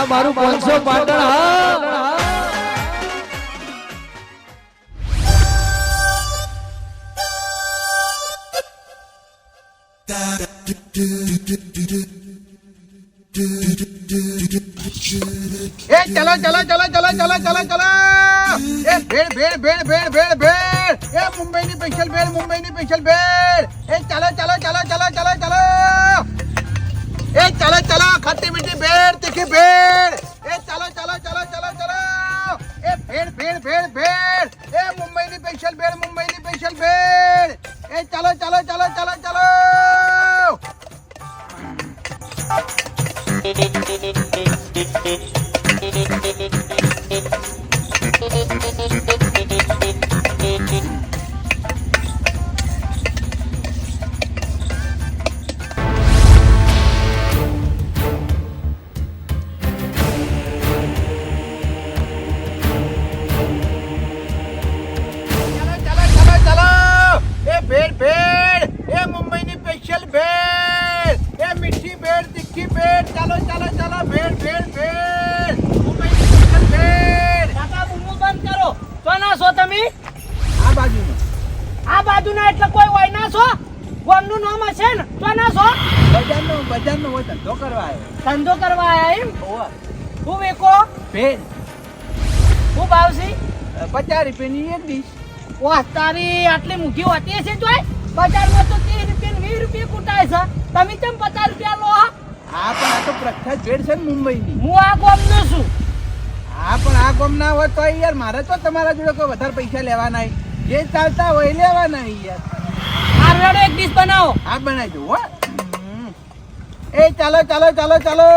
આ મારું પાંચસો પાટણ ચલો ચલો ચલો ચલો ચલો ચલો ચલો. એ, ભેળ ભેળ ભેળ ભેળ ભેળ ભેળ. એ, મુંબઈની સ્પેશિયલ ભેળ, મુંબઈની સ્પેશિયલ ભેળ. એ, ચલો ચલો ચલો ચલો ચલો ચલો. એ ચલો ચલો ખટ્ટી મીઠી ભેળ, તીખી ભેળ. એ ચલો ચલો ચલો ચલો ચલો. એ ભેળ ભેળ ભેળ ભેળ. એ મુંબઈની સ્પેશિયલ ભેળ, મુંબઈની સ્પેશિયલ ભેળ. એ ચલો ચલો ચલો ચલો ચલો. ગામનું નામ હશે ને તો ના છો? બજારનો બજારનો હોય ધંધો કરવા આવ્યો. ધંધો કરવા આવ્યા એમ? હું વેકો? ભેળ હું ભાવસી પચાસ રૂપિયાની એક ડીશ. વાહ તારી આટલી મૂકી હોતી હશે જોય બજારમાં તો ત્રીસ રૂપિયા વીસ રૂપિયા કૂટાય છે. તમે કેમ પચાસ રૂપિયા લો હા? પણ આ તો પ્રખ્યાત ભેળ છે ને મુંબઈની. હું આ ગામનો છું. હા પણ આ ગમ ના હોય તો યાર મારે તો તમારા જોડે કોઈ વધારે પૈસા લેવાના. જે ચાલતા હોય લેવાના યાર. આ એક ડીશ બનાવો. આ બનાવી દઉં હો. એ ચાલો ચાલો ચાલો ચાલો.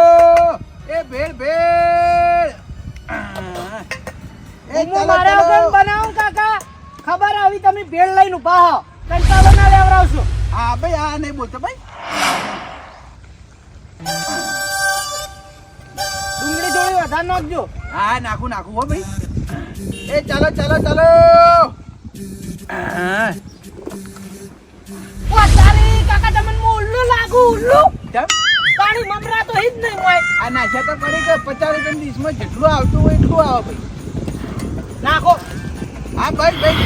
એ ભેળ ભેળ. એ મારા વગર બનાવું કાકા? ખબર આવી તમે ભેળ લઈને ઊભા હો. કંટાળો ના લેવડાવશો હા ભાઈ આ નહીં બોલતો ભાઈ. ડુંગળી થોડી વધારે નાખજો. હા નાખું નાખું હો ભાઈ. એ ચાલો ચાલો ચાલો. હા. તારી કાકા તમને હું ઉલ્લુ લાગુ ઉલ્લુ? પાણી મમરા તો હિજ નહીં હોય. આ નાખ્યા તો કરી કે પચાસ રૂપિયાની ડીશમાં જેટલું આવતું હોય એટલું આવે ભાઈ. નાખો. હા ભાઈ ભાઈ.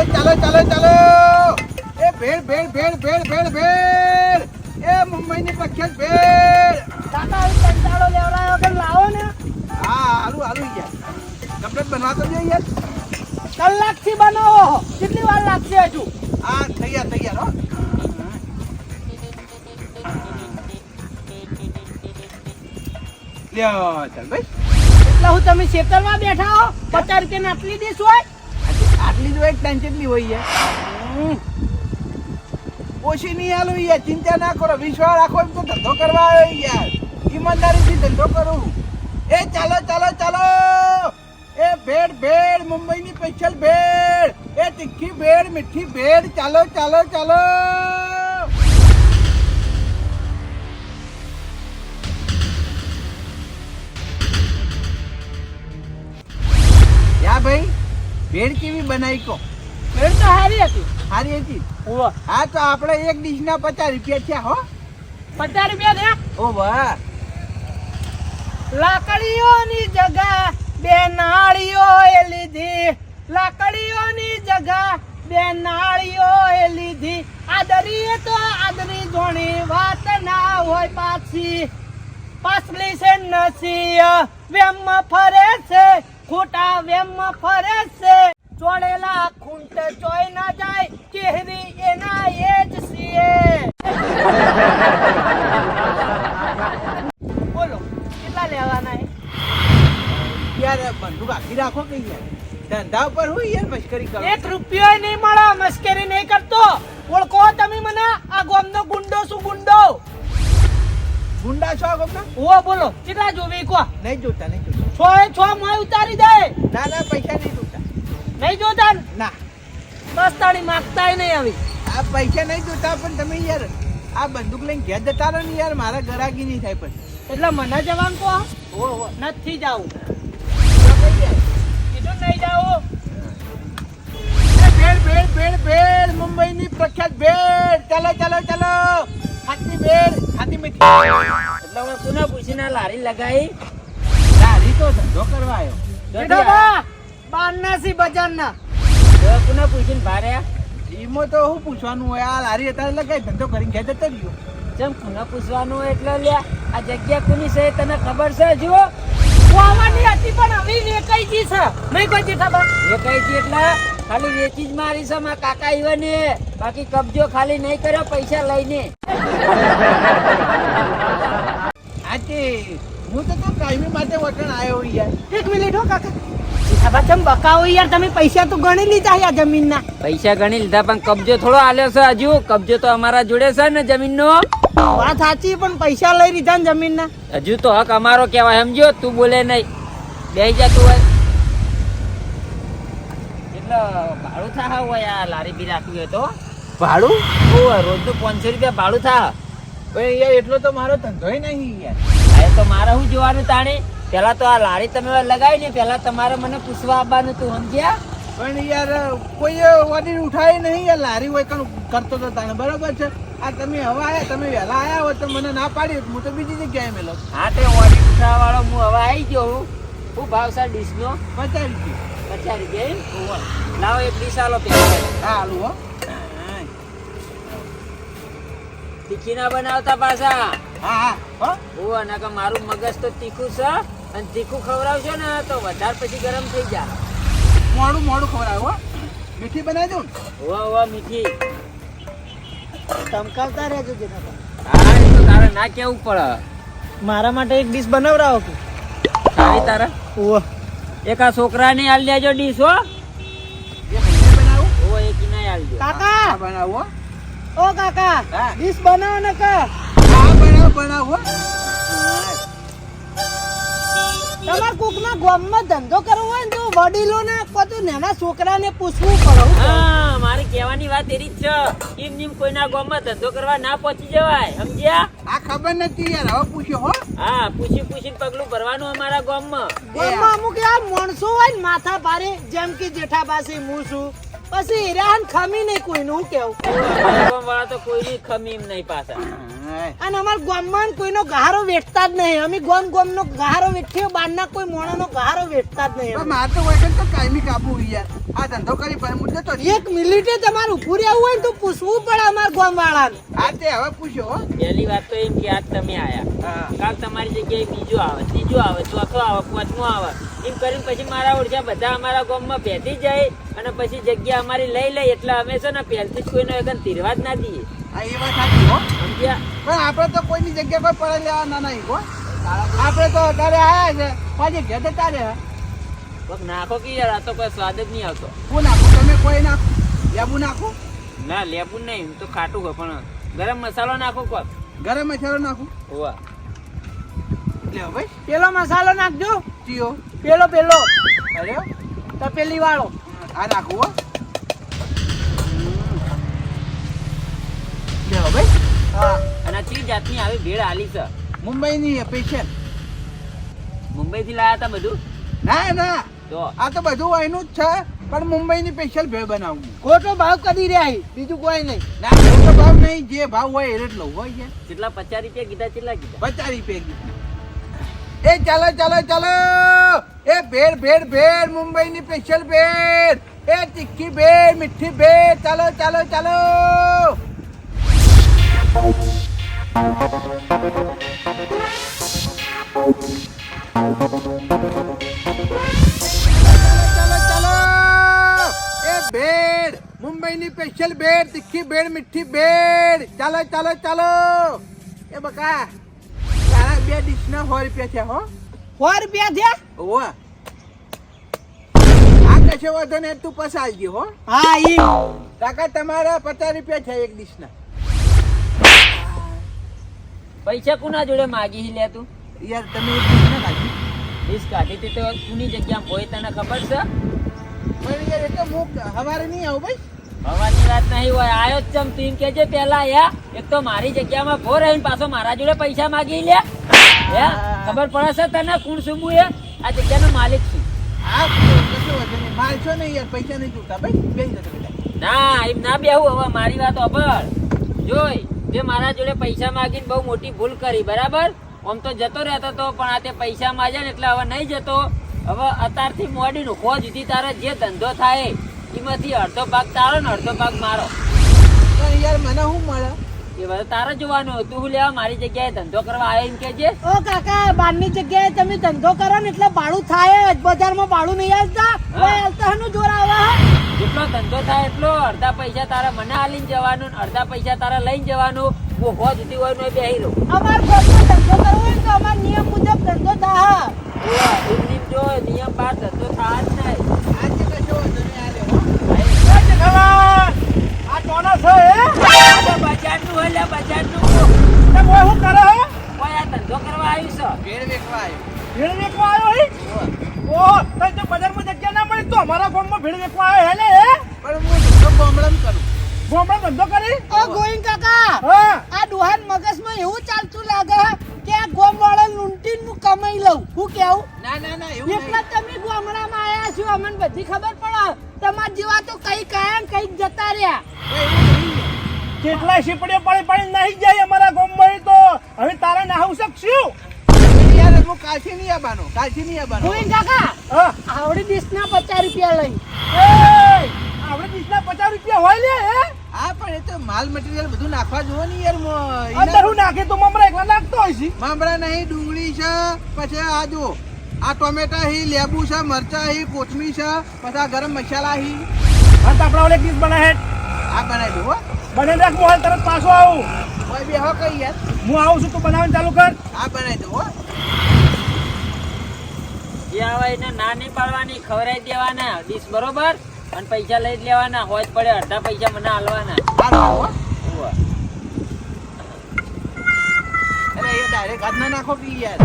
એ ચાલો ચાલો ચાલો. એ ભેળ ભેળ ભેળ ભેળ ભેળ ભેળ. એ મુંબઈની પ્રખ્યાત ભેળ. કાકા હવે કંટાળો લેવડાયો વગર લાવો ને? હા હાલું હાલું યાર. કમ્પ્લેટ તો જોઈએ યાર. કલાકથી બનાવો કેટલી વાર લાગશે હજુ? તૈયાર હો. લ્યો ચાલ ભાઈ. એટલે હું તમે ખેતરમાં બેઠા હો પચાસ રૂપિયા આટલી દેશ હોય? આટલી- જ હોય એક ટાઈમ કેટલી હોય ઓછી નહીં હાલું યાર ચિંતા ના કરો વિશ્વાસ રાખો એમ તો ધંધો કરવા આવ્યો યાર. ઈમાનદારીથી ધંધો કરું. એ ચાલો ચાલો ચાલો. એ ભેળ ભેળ મુંબઈની સ્પેશિયલ ભેળ. એ તીખી ભેળ મીઠી ભેળ ચાલો ચાલો ચાલો. યા ભાઈ ભેળ કેવી બનાવી કો ભેળ તો સારી હતી. સારી હતી? હા તો આપણે એક ડીશ ના પચાસ રૂપિયા થયા હો. પચાસ રૂપિયા થયા? ઓ વાહ. લાકડીઓની જગા બે નાળીઓ એ લીધી. લાકડીઓની જગા બે નાળીઓ એ લીધી. આદરી તો આદરી જોણી વાત ના હોય પાછી. પાછલી છે નસી વેમ ફરે છે, ખોટા વેમ ફરે છે. ચોડેલા ખૂંટ ચોય ના જાય, ચહેરી એના એ જ સીએ. બોલો, કેટલા લેવાના યાર બંધુ આખી રાખો કે યાર? ધંધા ઉપર હું યાર મશ્કરી કરો એક રૂપિયો નહીં મળે મશ્કરી નહીં કરતો. ઓળખો તમે મને? આ ગોમનો ગુંડો શું ગુંડો? ગુંડા છો ગોમનો? ઓ બોલો કેટલા જોવી કો નહીં જોતા નહીં જોતા. છો એ છો મોય ઉતારી દે. ના ના પૈસા નહીં જોતા. નહીં જોતા ના? બસ તાળી માગતાય નહીં આવી. આ પૈસા નહીં જોતા પણ તમે યાર આ બંદૂક લઈને ઘેર જતા રહો ને યાર મારા ગરાગી નહીં થાય પણ એટલે મને જવાનું કહો. ઓ નથી જાવું. નહીં જાવું ભેળ ભેળ ભેળ ભેળ મુંબઈની પ્રખ્યાત ભેળ. ચાલો ચાલો ચાલો. ખાટી ભેળ ખાટી મીઠી. એટલે એટલે હવે પુનઃ પૂછીને લારી લગાવી લારી તો ધંધો કરવા આવ્યો. બેઠો બા બારના સી બજારના. હવે પુનઃ પૂછીને ભાર્યા એમાં તો શું પૂછવાનું હોય? આ લારી લગાવી ધંધો કરીને ઘેર જતો રહ્યો. જેમ પુનઃ પૂછવાનું એટલે લ્યા આ જગ્યા કોની છે તને ખબર છે? જુઓ. વાવાની હતી પણ હવે વેચાઈ ગઈ છે. નહીં કોઈ જેઠા બા એ કઈ એટલે ખાલી વેચી જ મારી છે મારા કાકા ઈવને. બાકી કબજો ખાલી નહીં કર્યો પૈસા લઈને. આજે હું તો તો કાયમી માટે વટણ આવ્યો યાર. એક મિનિટ હો કાકા. જેઠા તમે બકાવો યાર તમે પૈસા તો ગણી લીધા યાર જમીનના. પૈસા ગણી લીધા પણ કબજો થોડો આલ્યો છે હજુ. કબજો તો અમારા જોડે છે ને જમીનનો. વાત સાચી પણ પૈસા લઈ લીધા ને જમીનના. હજુ તો હક અમારો કહેવાય સમજ્યો તું બોલે નહીં. બે જતું હોય એટલે ભાડું થા હોય આ લારી બી રાખવી હોય તો. ભાડું? ઓય, રોજનું પાંચસો રૂપિયા ભાડું થા પણ યાર એટલો તો મારો ધંધોય નહીં યાર. અરે તો મારે શું જોવાનું તાણે? પેલા તો આ લારી તમે લગાવી ને પેલા તમારે મને પૂછવા આવવાનું તું સમજ્યા? પણ યાર કોઈ વડીલ ઉઠાય નહીં યાર લારી હોય કણ કરતો તો તાણે બરાબર છે? આ તમે હવા આવ્યા તમે વહેલા આવ્યા હોય તો મને ના પાડી હું તો બીજી જગ્યાએ મેલો હા તે ઓડી ઉઠાવા વાળો હું હવા આવી ગયો હું. હું ભાવ છે ડીશનો. પચાસ રૂપિયા. પચાસ રૂપિયા? લાવો એક ડીશ આલો પેલા હા આલુ હો. તીખી ના બનાવતા પાછા. હા હા હો. હું અને મારું મગજ તો તીખું છે અને તીખું ખવડાવશો ને તો વધારે પછી ગરમ થઈ જાય મોડું મોડું ખવડાવ હો. મીઠી બનાવી દઉં વાહ હોવા હોવા મીઠી. ધમકાવતા રહેજો બા હા એ તો તારે ના કેવું પડે. મારા માટે એક ડીશ બનાવરાવો કે આવી તારા? ઓહ એક આ છોકરાને આલ લેજો ડીશ હો. બનાવું? ઓ એક ઇનાય આલ કાકા! બનાવો ઓ કાકા. ડીશ બનાવો ને કા હા બનાવ બનાવો હો. તમારે કોકના ગામમાં ધંધો કરવો હોય ને તો વડીલોને બધું નાના છોકરાને પૂછવું પડે હું મારી કહેવાની વાત એરી જ છે. એમ નિમ કોઈના ગામમાં ધંધો કરવા ના પહોંચી જવાય સમજ્યા? આ ખબર નથી યાર હવે પૂછ્યો હો. હા પૂછી પૂછીને પગલું ભરવાનું અમારા ગામમાં. ગામમાં અમુક એવા માણસો હોય ને માથા ભારે જેમ કે જેઠાબાસી હું છું પછી હેરાન ખમી નહીં કોઈનું કેવું? ગામ વાળા તો કોઈની ખમી એમ નહીં પાછા. અને અમારા ગામમાં કોઈનો ગહારો વેઠતા જ નહીં. અમે ગોમ ગોમનો ગહારો વેઠીએ બહારના કોઈ મોણાનો ગહારો વેઠતા જ નહીં. મારે તો વૈકન તો કાયમી કાબુ હોય યાર. આ ધંધો કરી પણ મુદ્દે તો એક મિનિટે તમારું ઉભું રહેવું હોય તો પૂછવું પડે અમાર ગામ વાળાને આ તે હવે પૂછો પહેલી વાત તો એમ કે આજ તમે આયા. કાલ તમારી જગ્યાએ બીજો આવે ત્રીજો આવે ચોથો આવે પાંચમો આવે. એમ કરીને પછી મારા ઓળખ્યા બધા અમારા ગામમાં ભેતી જાય અને પછી જગ્યા અમારી લઈ લે એટલે અમે છે ને પહેલથી જ કોઈનો એકન તીરવા જ ના દઈએ. આ એ વાત સાચી હો. પણ આપણે તો કોઈની જગ્યા પર પડે લેવા ના નહીં કો આપણે તો અત્યારે આયા છે. પાછી ઘેર તારે નાખો કે યાર આ તો કોઈ સ્વાદ જ નહીં આવતો. હું નાખું? તમે કોઈ નાખો? લેબુ નાખો? ના લેબુ નહીં તો ખાટું હોય પણ ગરમ મસાલો નાખો કો ગરમ મસાલો નાખું? હોવા. લે ભાઈ પેલો મસાલો નાખજો. ચીયો. પેલો પેલો. અરે તપેલી વાળો. આ નાખું હો. લે ભાઈ અને ચી જાતની આવી ભેળ આલી છે. મુંબઈની પેશિયલ મુંબઈ થી લાયા હતા બધું? ના ના. તો? આ તો બધું અહીંનું જ છે પણ મુંબઈની સ્પેશિયલ ભેળ બનાવું ખોટો ભાવ કરી રહ્યા બીજું કોઈ નહીં. ના ખોટો ભાવ નહીં જે ભાવ હોય એ જ લઉં હોય છે. કેટલા પચાસ રૂપિયા કીધા કેટલા કીધા? પચાસ રૂપિયા એ ચાલો ચાલો ચાલો. એ ભેળ ભેળ ભેળ મુંબઈની સ્પેશિયલ ભેળ. એ તીખી ભેળ મીઠી ભેળ. ચાલો ચાલો ચાલો. મુંબઈની સ્પેશિયલ બેડ તીખી બેડ મીઠી બેડ. ચાલો ચાલો ચાલો. એ બકા તારા બે ડીશના સો રૂપિયા છે હો. સો રૂપિયા છે? ઓ આ કશે વધો ને તું પસાલજી હો. હા ઈ. કાકા તમારા પચાસ રૂપિયા છે એક ડીશના. પૈસા કુના જોડે માગી લે તું? યાર તમે ડીશ કાઢી તે તો કુની જગ્યા હોય તને ખબર છે? પણ યાર એ તો હું હવારે નહીં આવું ભાઈ. હવાની વાત નહીં હોય આયો જ ચમ તીન કેજે પહેલા યા એક તો મારી જગ્યામાં ભો રહીને પાછો મારા જોડે પૈસા માગી લે. હે? ખબર પડે છે તને કોણ શું હું એ આ જગ્યાનો માલિક છું. આ કશું વાંધો નહીં. માલ છો ને યાર પૈસા નહીં ચૂકતા. ભાઈ બેટા. ના એમ ના બેહું હવે મારી વાત અભળ જોઈ. તે મારા જોડે પૈસા માગીને બહુ મોટી ભૂલ કરી બરાબર? આમ તો જતો રહેતો હતો પણ આ તે પૈસા માંગ્યા ને એટલે હવે નહીં જતો. હવે અત્યારથી મોડીનું ખો જીધી તારે જે ધંધો થાય એમાંથી અડધો ભાગ તારો ને અડધો ભાગ મારો. યાર મને શું મળે? એ બધું તારે જોવાનું તું શું લેવા મારી જગ્યાએ ધંધો કરવા આવ્યો એમ કેજે ઓ કાકા બારની જગ્યાએ તમે ધંધો કરો ને એટલે ભાડું થાય જ. બજારમાં ભાડું નહીં આવતા આવતા જોર આવે. જેટલો ધંધો થાય એટલો અડધા પૈસા તારા મને આલીને જવાનું અડધા પૈસા તારા લઈને જવાનું. હું હો જુદી હોય નો બેહી રહું. અમાર કોઈનો ધંધો કરવો હોય તો અમાર નિયમ મુજબ ધંધો થાય. એમ નેમ જો નિયમ બાર ધંધો થાય જ નહીં. આજે કશો વાંધો નહીં, આ હો. આ છે આ બજારનું હોય લે બજારનું મોય હું કરે હે? કોઈ આ ધંધો કરવા આવ્યું છે? ભેળ વેચવા આવ્યું. ભેળ વેચવા આવ્યો હે? ઓ તઈ તો બજારમાં જગ્યા ના મળી તો અમારા ગામમાં ભીડ વેચવા આવ્યો હે હે? પણ હું ધંધો ગામડામાં કરું. ગામમાં ધંધો કરી? ઓ ગોઈન કાકા હા. આ ડોહાન મગજમાં એવું ચાલતું લાગે કે આ ગોમ વાળા લૂંટીને હું કમાઈ લઉં. હું કેવું? ના ના ના એવું એટલા. તમે ગામડામાં આવ્યા છો અમને બધી ખબર પડે. તમાર જેવા તો કઈ કાયમ કંઈક જતા રહ્યા. કેટલા શીપડીઓ પાડી પાડી નહીં જાય અમારા ગામમાં તો. હવે તારે નાહવું શકશું યાર હું કાલથી નહીં આવવાનો કાલથી નહીં આવવાનો. કાકા આવડી ડીશના પચાસ રૂપિયા લઈ. આવડી ડીશના પચાસ રૂપિયા હોય લે હે? પણ એ તો માલ મટીરિયલ બધું નાખવા જોવો ને યાર અંદર હું નાખે તો મમરા એકલા નાખતો હોય છે. નહીં ડુંગળી છે પછી આ જો આ ટોમેટા હી લેબુ છે મરચા હી કોથમી છે પછી આ ગરમ મસાલા હી. હા તો આપણે ઓલે ડીશ બનાવે. આ બનાવી દો હો. બને રાખ મોહન તરત પાછો આવું. ઓય બે હો કઈ યાર. હું આવું છું તું બનાવવાનું ચાલુ કર. આ બનાવી દો હો. આવે ના નહીં પાડવાની ખવરાઈ દેવાના ડીશ બરોબર અને પૈસા લઈ લેવાના હોય જ પડે અડધા પૈસા મને હાલવાના આ લો હો ઉવ્વ. અરે એ ડાયરેક્ટ હાથ ના નાખો પી યાર.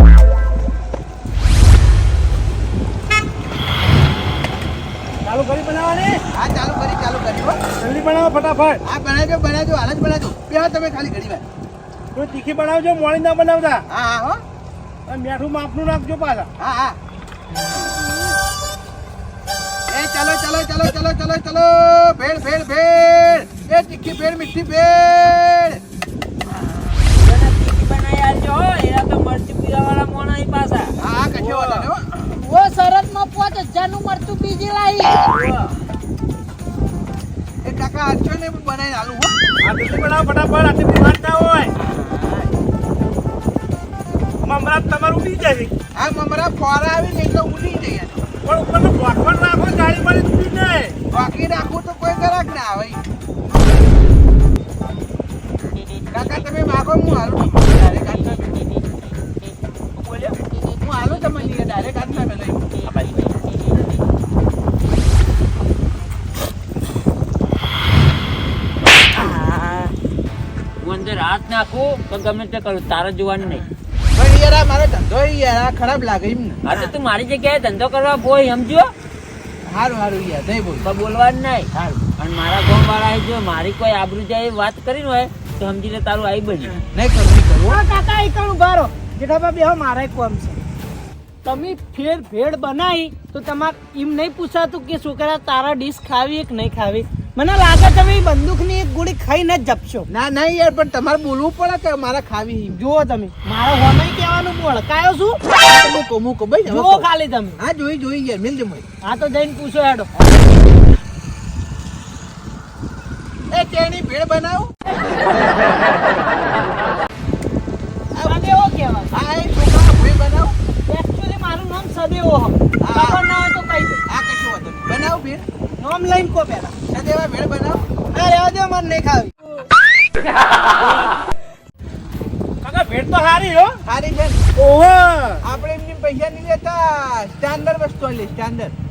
ચાલુ કરી બનાવવાની? હા ચાલુ કરી ચાલુ કરી હો. જલ્દી બનાવો ફટાફટ. આ બનાવજો બનાવજો હાલ જ બનાવજો. બે તમે ખાલી ઘડી વાર તું તીખી બનાવજો મોડી ના બનાવતા. હા હા હો. અને મીઠું માપનું નાખજો પાછા. હા હા. ચાલો ચાલો ચાલો ચાલો. ભેળ ભેળ ભેળ. એ તીખી ભેળ મીઠી ભેળ. એને તીખી બનાવી આલજો હો એના તો હું હાલું ડાયરેક્ટ હાથમાં બોલ્યો? હું હાલું તમને ડાયરેક્ટ હાથમાં મેં લઈ અંદર હાથ નાખું તો ગમે તે કરું તારે જોવાનું નહીં. પણ યાર આ મારો ધંધો યાર આ ખરાબ લાગે એમ ને. હા તો તું મારી જગ્યાએ ધંધો કરવા બોય સમજો? સારું સારું યાર નહીં બોલ. બોલવાનું નહીં. સારું અને મારા ગામ વાળા જો મારી કોઈ આબરૂ જાય વાત કરી હોય તો સમજી લે તારું આવી બન્યું. નહીં કરું નહીં કરું કાકા એ કણું બારો જેઠાબા બેહો મારે કોમ છે. તમે ફેર ભેળ બનાવી તો તમારે એમ નહીં પૂછાતું કે છોકરા તારા ડીશ ખાવી કે નહીં ખાવી? મને લાગે તમે બંદૂકની એક ગોળી ખાઈને જ જપશો. ના નહીં યાર પણ તમારે બોલવું પડે કે મારે ખાવી જોવો જુઓ તમે. મારા હોમે કહેવાનું બોલ. કાયો શું મૂકો મૂકો ભાઈ હવે જુઓ ખાલી તમે. હા જોઈ જોઈ યાર મિલજો મળી હા તો જઈને પૂછો હેડો. તેની ભેળ બનાવું? ભેળ નામ ભેળ? લઈને કો પહેલા. સદેવા ભેળ બનાવું? ના રહેવા દે મારે નહીં ખાવી. કાકા ભેટ તો હારી હો. સારી છે? ઓહો. આપણે એમની પૈસા નહીં લેતા સ્ટાન્ડર્ડ વસ્તુ લે સ્ટાન્ડર્ડ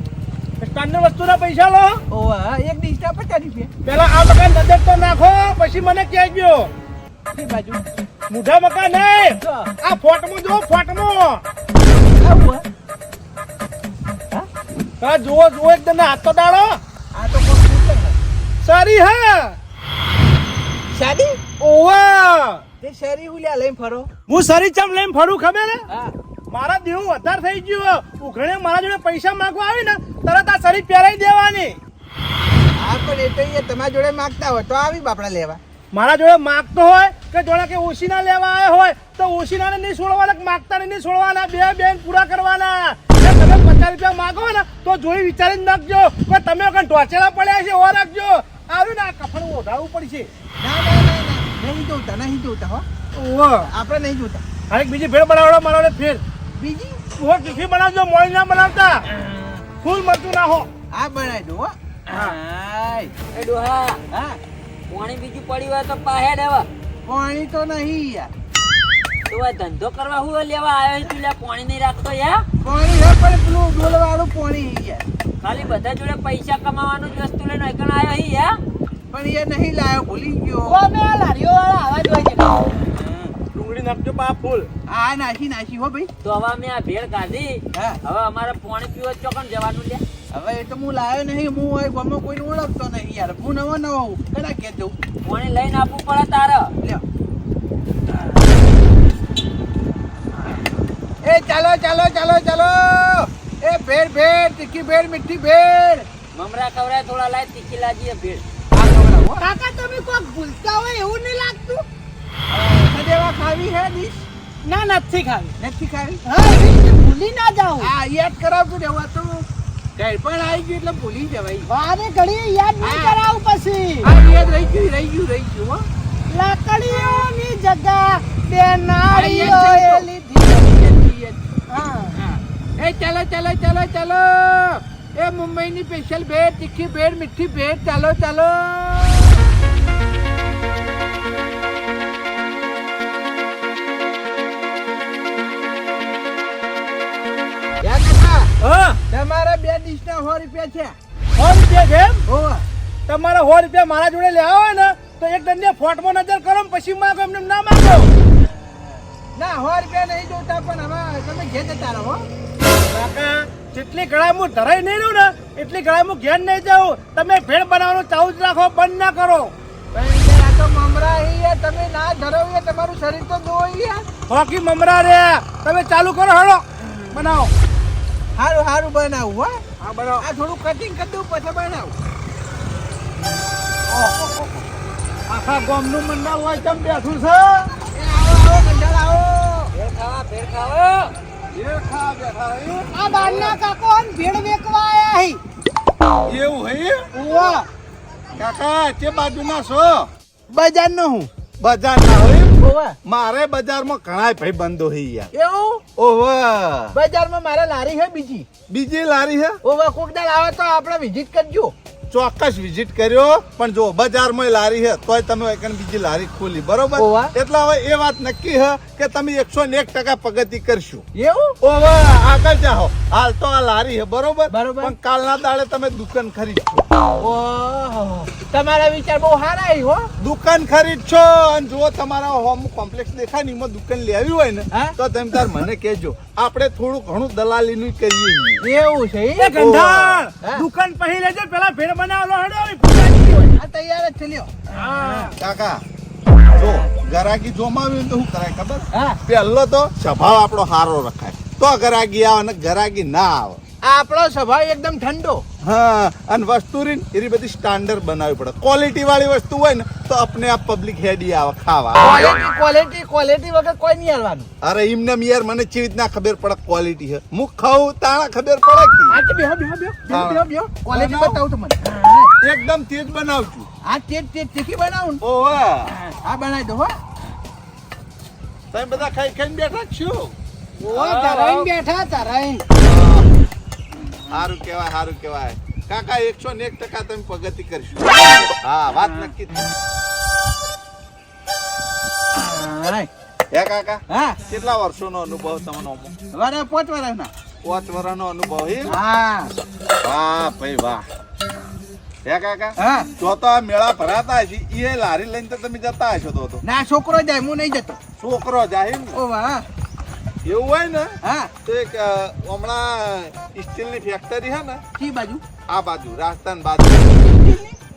સ્ટાન્ડર્ડ વસ્તુના પૈસા લો. ઓવા એક ડીશના પચાસ રૂપિયા પેલા આ મકાન નજર તો નાખો પછી મને કહેજો એ બાજુ. મુઢા મકાન નહીં આ ફોટમાં જો ફોટમાં. હા જુઓ જુઓ એકદમ હાથ તો ડાળો. આ તો સારી હા. શાદી ઓવા. તે શેરી હુલ્યા લઈને ફરો. હું સારી ચમ લઈને ફરું ખબર હા? મારા દેવું વધારે થઈ ગયું. ઉઘણે મારા જોડે પૈસા માંગવા આવી ને તરત આ સરી પહેરાઈ દેવાની. હા પણ એ તો એ તમારા જોડે માગતા હોય તો આવી બાપડા લેવા. મારા જોડે માગતો હોય કે જોડે કે ઓશીના લેવા આવ્યા હોય તો ઓશીનાને નહીં છોડવાના કે માગતાને નહીં છોડવાના? બે બેન પૂરા કરવાના. તમે પચાસ રૂપિયા માગો ને તો જોઈ વિચારી નાખજો. કે તમે વખત ઢોચેલા પડ્યા છે ઓ રાખજો. આવ્યું ને આ કફણ ઓઢાવવું પડશે. ના ના ના નહીં જોતા નહીં જોતા હો. આપણે નહીં જોતા. એક બીજી ભેળ બનાવડો મારો ફેર. બીજી? ઓહો તીખી બનાવજો મોડી ના બનાવતા. ફૂલ મરચું ના હો આ બનાવી દો હા. એ ડોહા હા. પાણી બીજું પડી હોય તો પાહે દેવા પાણી તો નહીં યાર. તો આ ધંધો કરવા હું લેવા આવ્યો છે લે પાણી નહીં રાખતો યાર. પાણી હે પણ પેલું પાણી હે યાર. ખાલી બધા જોડે પૈસા કમાવાનું જ વસ્તુ લઈને એકણ આવ્યો હી યાર. પણ એ નહીં લાયો ભૂલી ગયો. લારીઓ વાળા આવા જ હોય છે. નાખજો બા ફૂલ. આ નાખી નાખી હો ભાઈ. તો હવે અમે આ ભેળ કાઢી. હવે અમારે પાણી પીવો ચોકન જવાનું લે હવે એ તો હું લાવ્યો નહીં હું હોય ગમો કોઈને ઓળખતો નહીં યાર. હું નવો નવો હું કદાચ કે દઉં પાણી લઈને આપવું પડે તારે. લ્યો. એ ચાલો ચાલો ચાલો ચાલો. એ ભેળ ભેળ તીખી ભેળ મીઠી ભેળ. મમરા કવરા થોડા લાય તીખી લાગી ભેળ. કાકા તમે કોક ભૂલતા ખાવી હે ડીશ? ના નથી ખાવી. નથી ખાવી? હા ભૂલી ના જાવ હા યાદ કરાવતું રહેવા તો. કઈ પણ આવી ગયું એટલે ભૂલી જવાય. વારે ઘડી યાદ નહીં કરાવ પછી. આ યાદ રહી ગયું રહી ગયું રહી ગયું હો. લાકડીઓની જગા બે નાળીઓ એ લીધી હા. હા. એ ચાલો ચાલો ચાલો ચાલો. એ મુંબઈની સ્પેશિયલ ભેળ તીખી ભેળ મીઠી ભેળ. ચાલો ચાલો. તમારા બે ડીશના સો રૂપિયા છે. સો રૂપિયા છે એમ? તમારા સો રૂપિયા મારા જોડે લેવા હોય ને તો એક દંડે ફોટમાં નજર કરો પછી માગો એમને ના માગો. ના સો રૂપિયા નહીં જોતા પણ હવે તમે ઘેર જતા રહો કાકા જેટલી ગળા હું ધરાઈ નહીં રહ્યું ને એટલી ગળા હું ઘેર નહીં જાઉં. તમે ભેળ બનાવવાનું ચાલુ જ રાખો બંધ ના કરો. તો મમરા હી તમે ના ધરો તમારું શરીર તો દોઈ હોકી મમરા રે. તમે ચાલુ કરો હળો. બનાવો. હારું સારું બનાવું હો. હા બનાવો. આ થોડું કટિંગ કરી દઉં પછી બનાવું. આખા ગામનું મંડળ હોય તેમ બેઠું છે? આવો કંટાળ આવો. ભેળ ખાવા ભેળ ખાવા. એ ખા બેઠા હે. આ બારના કાકો આમ ભેળ વેકવા આયા હી. એવું હે? ઓવા કાકા તે બાજુના છો? બજાર નો હું. બજાર ના હોય મારે બજારમાં ઘણા ભાઈ બંધો હે યાર. એવું? ઓવા. બજારમાં મારે લારી છે બીજી. બીજી લારી હે? ઓવા કોક દાડ આવે તો આપણે વિઝિટ કરજો. ચોક્કસ વિઝિટ કર્યો. પણ જો બજારમાં લારી હે તોય તમે બીજી લારી ખોલી બરોબર? એટલા હવે એ વાત નક્કી હે કે તમે એકસો ને એક ટકા પ્રગતિ કરશો. એવું? ઓવે આગળ જાઓ. હાલ તો આ લારી હે બરોબર? બરોબર. પણ કાલના દાડે તમે દુકાન ખરીદશો. ઓહો. તમારા વિચાર બહુ સારા હો. દુકાન ખરીદશો અને જો તમારા હોમ કોમ્પ્લેક્સ દેખાય ને એમાં દુકાન લેવી હોય ને તો તમે તાર મને કહેજો. આપણે થોડું ઘણું દલાલી નું કરીએ. એવું છે એ ગંધાર. દુકાન પહેરી લેજો પેલા ભેળ બનાવલો હડો આ તૈયાર જ ચલ્યો હા. કાકા જો ગરાગી જોમાવી તો શું કરાય ખબર? હા. પહેલો તો સ્વભાવ આપણો સારો રખાય. તો ગરાગી આવે અને ગરાગી ના આવે. આપણો સ્વભાવ એકદમ ઠંડો. હા અને વસ્તુ રીન એની બધી સ્ટાન્ડર્ડ બનાવવી પડે. ક્વોલિટી વાળી વસ્તુ હોય ને તો આપણે આ પબ્લિક હેડી આવે ખાવા ક્વોલિટી ક્વોલિટી ક્વોલિટી વગર કોઈ નહીં હાલવાનું. અરે એમને યાર મને ચેવી રીતના ખબર પડે ક્વોલિટી છે? હું ખાઉં તાણા ખબર પડે કે? આજે બેહો બેહો બેહો બેહો બેહો. બેહો ક્વોલિટી. બતાવું તમને. એકદમ તેજ બનાવજો આ તેજ તેજ તીખી બનાવું ઓહો. આ બનાવી દો હો. તમે બધા ખાઈ ખાઈને બેઠા છો? ઓવા તરાઈને બેઠા તરાઈને સારું કહેવાય સારું કહેવાય. કાકા એકસો ને એક ટકા તમે પ્રગતિ કરશો. હા વાત નક્કી થઈ. હે કાકા? હા. કેટલા વર્ષોનો અનુભવ તમને આમાં? પાંચ વરાના પાંચ વર્ષનો અનુભવ હે હા. વાહ ભાઈ વાહ. હે કાકા? હા. તો તો આ મેળા ભરાતા છે એ લારી લઈને તો તમે જતા હશો તો ના છોકરો જાય હું નહીં જતો. છોકરો જાય ઓ વાહ. એવું હોય ને હા. તો એક હમણાં સ્ટીલની ફેક્ટરી હે ને કી બાજુ? આ બાજુ રાજસ્થાન બાજુ.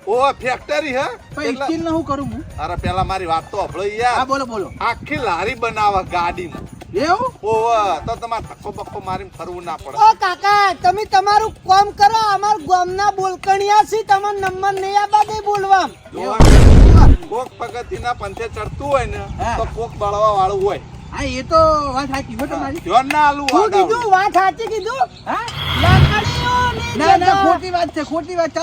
ઓ ફેક્ટરી હે? પણ સ્ટીલ હું કરું હું? અરે પેલા મારી વાત તો હભળો હા બોલો બોલો. આખી લારી બનાવે ગાડીમાં. એવું? ઓહ તો તમારે ધક્કો બક્કો મારીને ફરવું ના પડે. ઓ કાકા તમે તમારું કામ કરો અમાર ગામના બોલકણિયા છે તમારો નંબર નહીં આ દે બોલવા કોક પગતિના પંથે ચડતું હોય ને તો કોક બળવા વાળું હોય. હા એ તો વાત સાચી હો તમારી. ધ્યાન ના આલું શું કીધું વાત સાચી કીધું? હા? ના ના ખોટી વાત છે ખોટી વાત છે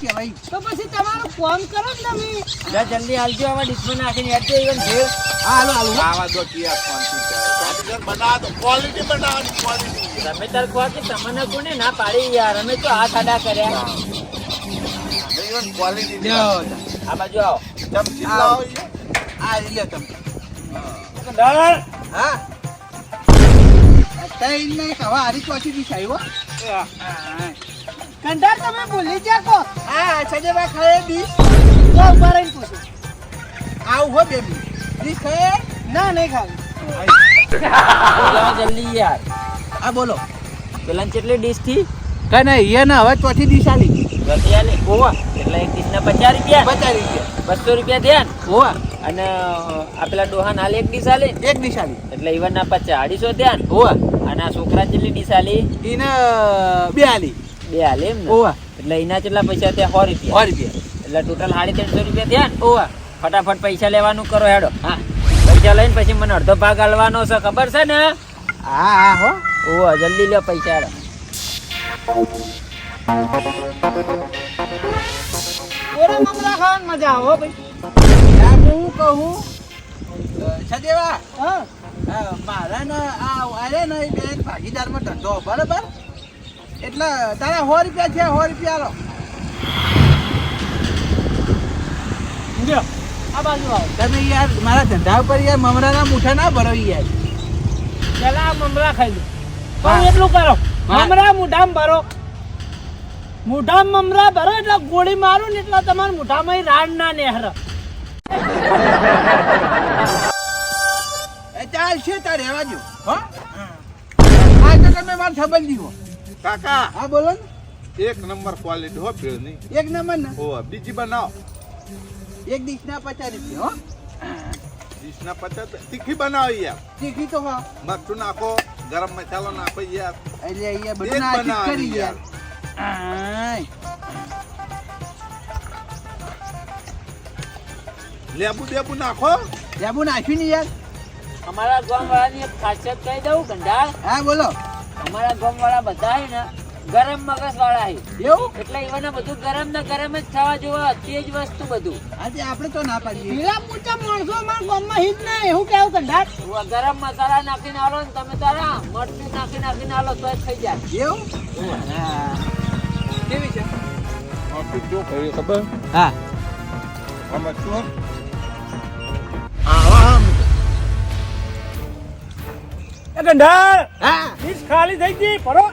કહેવાય. તો પછી તમારું ફોન કરો ને તમે. જા જલ્દી હાલજો આવા ડીશમાં નાખીને હેડ તો even ભેળ. હા હાલો હાલો આવા દો ટીયા શાંતિ થાય. જાદુગર તો ક્વોલિટી બનાવવાની ક્વોલિટી તમે તાર કહો કે તમને કોને ના પાડી યાર? અમે તો હાથ આડા કર્યા. નહીં ક્વોલિટી આ બાજુ આવો. ચમચી લાવો. આ લે તમે હા. હારી ચોથી દિશા આવ્યો તમે ભૂલી જાકો હા સજેવા ખાય બી તો ઊભા રહીને પૂછો. આવું હો બેબી દી ખાય ના નહીં ખાવી. જલ્દી યાર. આ બોલો. પેલા કેટલી ડીશથી? કઈ નહીં એ ને હવે ચોથી દિશા લીધી વધ્યા લે ઓવા એટલે એક ડીશ ના પચાસ રૂપિયા. પચાસ રૂપિયા. બસો રૂપિયા ધ્યાન. હોવા અને આ પેલા ડોહાન હાલ એક ડીશ આલે એક ડીશ હાલી. એટલે ઈવન ના પચાસ અઢીસો ધ્યાન? હોવા. અને આ છોકરા જેટલી ડીશ હાલી? એને બે હાલી. બે હાલી એમ હોવા. એટલે એના જેટલા પૈસા ત્યાં સો રૂપિયા. સો રૂપિયા. એટલે ટોટલ સાડી ત્રણસો રૂપિયા ધ્યાન? ને હોવા. ફટાફટ પૈસા લેવાનું કરો હેડો. હા. પૈસા લઈને પછી મને અડધો ભાગ હાલવાનો છે ખબર છે ને? હા હા હો. ઓવા જલ્દી લ્યો પૈસા હેડો. ઓરા મમરા ખાવાની મજા આવે ભાઈ. હું કહું? સદેવા? મારા ને આ અરે ને એ ભાગીદારમાં ધંધો બરાબર? એટલે તારા સો રૂપિયા છે સો રૂપિયા લો આ બાજુ આવો. તમે યાર મારા ધંધા ઉપર યાર મમરાના મૂઠા ના ભરો યાર. પેલા મમરા ખાઈ લો. પણ એટલું કરો. મમરા મુઠામાં ભરો. મુઠામાં મમરા ભરો એટલે ગોળી મારું ને એટલે તમારા મુઠામાં રાડ ના નેહર. એ ચાલ છે તાર રહેવા જો હા? આ તો તમે માર સંબંધી હો. કાકા. હા બોલો ને. એક નંબર ક્વોલિટી હો નહીં એક નંબર ને? ઓ બીજી બનાવ. એક ડીશના પચાસ રૂપિયા હો. ડીશના પચાસ તીખી બનાવો યાર. તીખી તો હા. મરચું નાખો ગરમ મસાલો નાખો યાર. એટલે અહીંયા બધું નાખી કરી યાર. લેબુ દેબુ નાખો. લેબુ નાખ્યું ને યાર. અમારા ગામ વાળાની એક ખાસિયત કહી દઉં ગંડા હા બોલો. અમારા ગામ વાળા બધા હે ને ગરમ મગજ વાળા હે એવું? એટલે ઈવન બધું ગરમ ને ગરમ જ ખાવા જોવા જ વસ્તુ બધું. આજે આપણે તો ના પાડીએ. પેલા પૂછા માણસો અમારા ગામમાં હિત ના એવું કેવું ગંડા ગરમ મસાલા નાખીને આલો ને તમે તારા મરચું નાખી નાખીને આલો તો થઈ જાય. એવું? હા. કેવી છે? જો કઈ ખબર? હા. આ મરચું એ કંડાર હા. ડીશ ખાલી થઈ ગઈ પરો.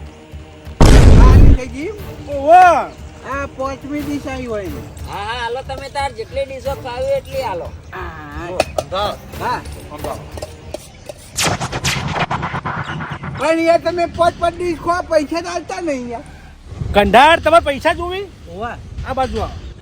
ખાલી થઈ ગઈ? ઓવા આ પાંચમી ડીશ આવી હોય હા હા હાલો તમે તાર જેટલી ડીશો ખાવી એટલી હાલો. હા. હા. પણ યાર તમે પાંચ પાંચ ડીશ ખો પૈસા તો આવતા નહીં યાર કંડાર તમારે પૈસા જોવી? આ બાજુ આવો.